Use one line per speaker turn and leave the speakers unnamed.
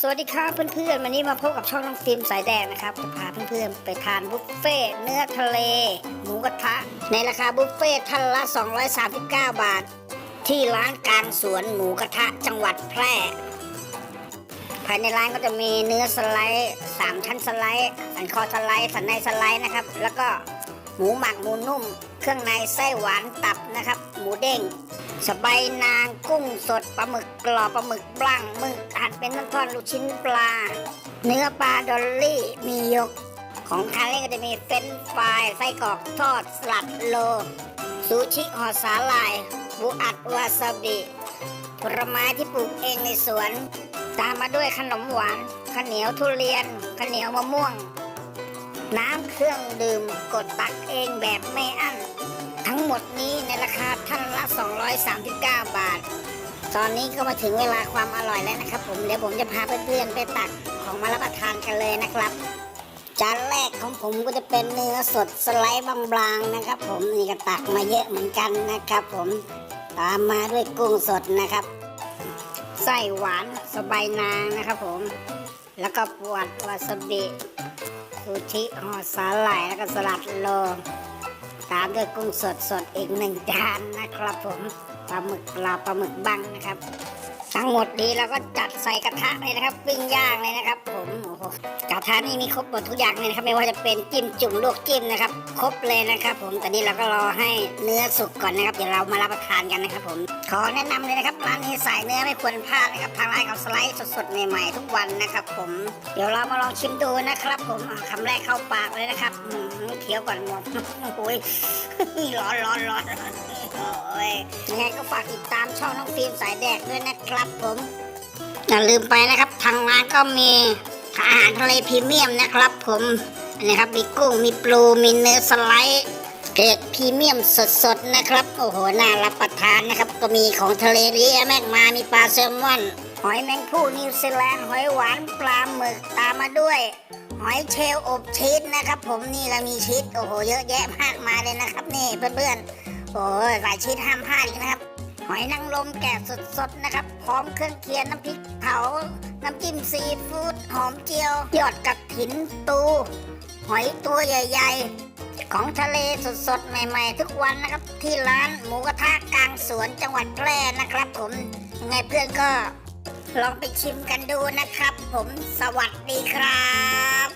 สวัสดีครับเพื่อนๆวันนี้มาพบกับช่องน้องฟิล์มสายแดงนะครับจะพาเพื่อนๆไปทานบุฟเฟ่เนื้อทะเลหมูกระทะ ในราคาบุฟเฟ่ท่านละ 239 บาท ที่ร้านกลางสวนหมูกระทะจังหวัดแพร่ ภายในร้านก็จะมีเนื้อสไลด์สามชั้นสไลด์สันคอสไลด์สันในสไลด์นะครับ แล้วก็หมูหมักหมูนุ่ม เครื่องในไส้หวานตับนะครับ หมูเด้ง สบายนางกุ้งสดปลาหมึกกรอบปลาหมึกบลังหมึกหั่นเป็นท่อนๆลูกชิ้นปลา เนื้อปลาดอลลี่มียก ของทานเล่นก็จะมีเฟรนช์ฟรายไส้กรอกทอดสลัดโล ซูชิห่อสาหร่ายบูอัดวาซาบิผลไม้ที่ปลูกเองในสวน ตามมาด้วยขนมหวานข้าวเหนียวทุเรียนข้าวเหนียวมะม่วง น้ำเครื่องดื่มกดตักเองแบบไม่อั้น ดนี้ในราคาท่านละ 239 บาท ตอนนี้ก็มาถึงเวลาความอร่อยแล้วนะครับ ผมเดี๋ยวผมจะพาเพื่อนๆไปตักของมารับประทานกันเลยนะครับ จานแรกของผมก็จะเป็นเนื้อสดสไลด์บางๆนะครับ ผมนี่ก็ตักมาเยอะเหมือนกันนะครับ ผมตามมาด้วยกุ้งสดนะครับไส้หวานสบายนางนะครับผม แล้วก็ปวดวาซาบิซูชิห่อสาหร่ายแล้วก็สลัดโล ตามด้วยกุ้งสดสดๆอีกหนึ่งจานนะครับผมปลาหมึกลาปลาหมึกบังนะครับ ทั้งหมดนี้เราก็จัดใส่กระทะเลยนะครับ ปิ้งย่างเลยนะครับผม กระทะนี่มีครบหมดทุกอย่างเลยนะครับ ไม่ว่าจะเป็นจิ้มจุ่มลวกจิ้มนะครับ ครบเลยนะครับ ผมตอนนี้เราก็รอให้เนื้อสุกก่อนนะครับ เดี๋ยวเรามารับประทานกันนะครับ ผมขอแนะนำเลยนะครับร้านนี้ใส่เนื้อไม่ควรพลาดนะครับทางร้านเขาสไลด์สดๆใหม่ๆทุกวันนะครับ ผมเดี๋ยวเรามาลองชิมดูนะครับ ผมอะคำแรกเข้าปากเลยนะครับเคี้ยวก่อนหมดโอ้ยร้อนร้อนร้อนโอ้ยยังไงก็ฝากติดตามช่องน้องฟิล์มสายแดกด้วยนะครับ ผมอย่าลืมไปนะครับ ทางร้านก็มี อาหารทะเลพรีเมียมนะครับผมนนี้ครับมีกุ้งมีปลูมีเนื้อสไลด์เกรดพรีเมียมสดๆนะครับโอ้โหน่ารับประทานนะครับ ก็มีของทะเลเยอะแม่งมามีปลาแซลมอนหอยแมงผู้นิวซีแลนด์หอยหวานปลาหมึกตามมาด้วย หอยเชลอบชีสนะครับ ผมนี่เรามีชีสโอ้โหเยอะแยะมากมายเลยนะครับ นี่เพื่อนๆโอ้ยหลายชีสห้ามพลาดอีกนะครับ หอยนางรมแกะสดๆนะครับ พร้อมเครื่องเคียงน้ำพริกเผา น้ำจิ้มซีฟู้ดหอมเจียว ยอดกระถินตู หอยตัวใหญ่ๆ ของทะเลสดๆ ใหม่ๆ ทุกวันนะครับ ที่ร้านหมูกระทะกลางสวนจังหวัดแพร่นะครับผม ยังไงเพื่อนก็ลองไปชิมกันดูนะครับ ผมสวัสดีครับ